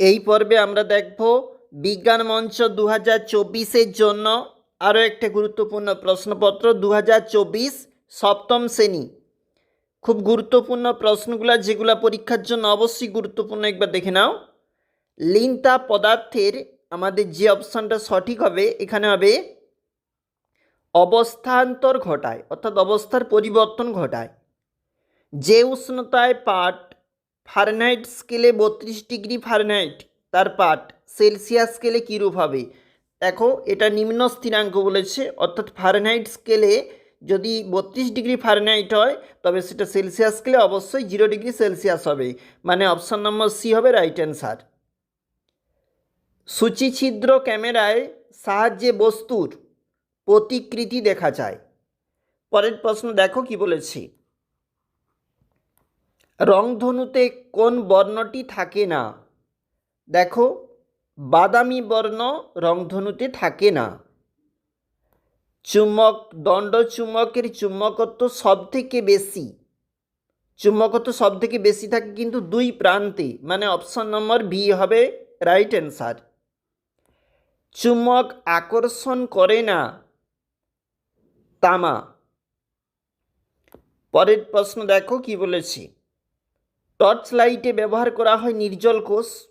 এই পর্বে আমরা দেখব বিজ্ঞান মঞ্চ দু হাজার চব্বিশের জন্য আরও একটা গুরুত্বপূর্ণ প্রশ্নপত্র দু হাজার চব্বিশ সপ্তম শ্রেণি। খুব গুরুত্বপূর্ণ প্রশ্নগুলো, যেগুলো পরীক্ষার জন্য অবশ্যই গুরুত্বপূর্ণ, একবার দেখে নাও। লিনতা পদার্থের আমাদের যে অপশানটা সঠিক হবে, এখানে হবে অবস্থান্তর ঘটায়, অর্থাৎ অবস্থার পরিবর্তন ঘটায়। যে উষ্ণতায় পাট ফারেনহাইট স্কেলে বত্রিশ ডিগ্রি ফারেনহাইট, তার পাট সেলসিয়াস স্কেলে কীরূপ হবে? দেখো, এটা নিম্ন স্থিরাঙ্ক বলেছে, অর্থাৎ ফারেনহাইট স্কেলে যদি বত্রিশ ডিগ্রি ফারেনহাইট হয়, তবে সেটা সেলসিয়াস স্কেলে অবশ্যই জিরো ডিগ্রি সেলসিয়াস হবে। মানে অপশান নম্বর সি হবে রাইট অ্যান্সার। সূচিছিদ্র ক্যামেরায় সাহায্যে বস্তুর প্রতিকৃতি দেখা যায়। পরের প্রশ্ন দেখো কি বলেছি। রংধনুতে কোন বর্ণটি থাকে না? দেখো, বাদামি বর্ণ রংধনুতে থাকে না। চুম্বক, দণ্ড চুম্বকের চুম্বকত্ব সব থেকে বেশি। চুম্বকত্ব সব থেকে বেশি থাকে কিন্তু দুই প্রান্তে মানে অপশন নম্বর বি হবে রাইট অ্যান্সার। চুম্বক আকর্ষণ করে না। তামা। পরের প্রশ্ন দেখো কি বলেছি। টর্চ লাইটে ব্যবহার করা হয় নির্জল কোষ।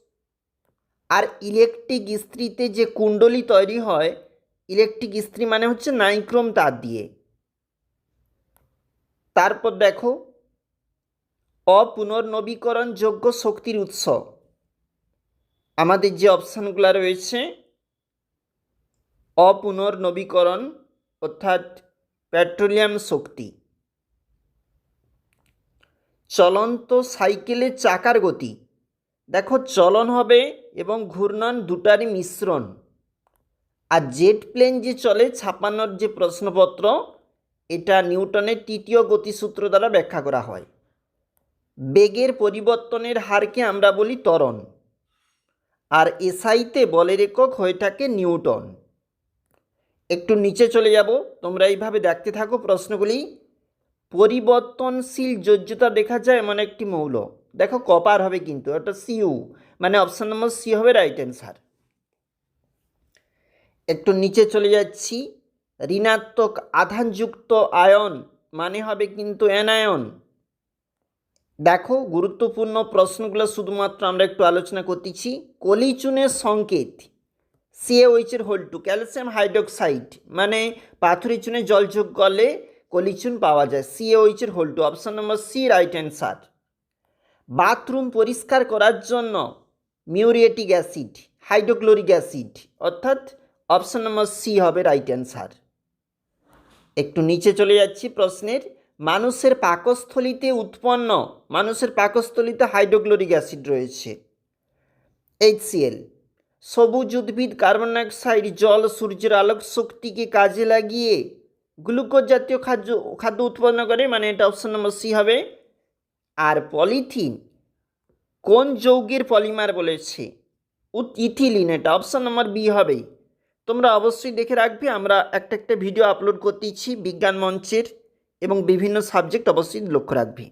আর ইলেকট্রিক ইস্ত্রিতে যে কুণ্ডলি তৈরি হয়, ইলেকট্রিক ইস্ত্রি মানে হচ্ছে নাইক্রোম তার দিয়ে। তারপর দেখো অপুনর্নবীকরণযোগ্য শক্তির উৎস। আমাদের যে অপশানগুলো রয়েছে, অপুনর্নবীকরণ অর্থাৎ পেট্রোলিয়াম শক্তি। চলন্ত সাইকেলের চাকার গতি। দেখো চলন হবে এবং ঘূর্ণন দুটারই মিশ্রণ। আর জেট প্লেন যে চলে ছাপানোর যে প্রশ্নপত্র, এটা নিউটনের তৃতীয় গতিসূত্র দ্বারা ব্যাখ্যা করা হয়। বেগের পরিবর্তনের হারকে আমরা বলি ত্বরণ। আর এসআইতে বলের একক হয়ে থাকে নিউটন। একটু নিচে চলে যাব, তোমরা এইভাবে দেখতে থাকো প্রশ্নগুলি। পরিবর্তনশীল যোজ্যতা দেখা যায় এমন একটি মৌল। দেখো, কপার হবে কিন্তু ওটা সিউ মানে অপশান নম্বর সি হবে রাইট অ্যান্সার একটু নিচে চলে যাচ্ছি। ঋণাত্মক আধানযুক্ত আয়ন মানে হবে কিন্তু অ্যানায়ন দেখো, গুরুত্বপূর্ণ প্রশ্নগুলো শুধুমাত্র আমরা একটু আলোচনা করতেছি। কলিচুনের সংকেত সিএওইচের হোল টু ক্যালসিয়াম হাইড্রোক্সাইড মানে পাথরি চুনে জলযোগ করলে কলিচুন পাওয়া যায় C সিএওইচের whole two option number C right answer bathroom পরিষ্কার করার জন্য মিউরিয়েটিক অ্যাসিড হাইড্রোক্লোরিক অ্যাসিড অর্থাৎ অপশান নম্বর সি হবে রাইট অ্যান্সার একটু নিচে চলে যাচ্ছি প্রশ্নের, মানুষের পাকস্থলিতে উৎপন্ন, মানুষের পাকস্থলিতে হাইড্রোক্লোরিক অ্যাসিড রয়েছে। এইচসিএল সবুজ উদ্ভিদ কার্বন ডাইঅক্সাইড জল, সূর্যের আলোক শক্তিকে কাজে লাগিয়ে গ্লুকোজ জাতীয় খাদ্য খাদ্য উৎপন্ন করে মানে এটা অপশন নম্বর সি হবে। আর পলিথিন, কোন যৌগের পলিমার বলেছে? ইথিলিন, এটা অপশন নম্বর বি হবে তোমরা অবশ্যই দেখে রাখবে, আমরা একটা একটা ভিডিও আপলোড করতেছি, বিজ্ঞান মঞ্চের এবং বিভিন্ন সাবজেক্ট অবশ্যই লক্ষ্য রাখবে।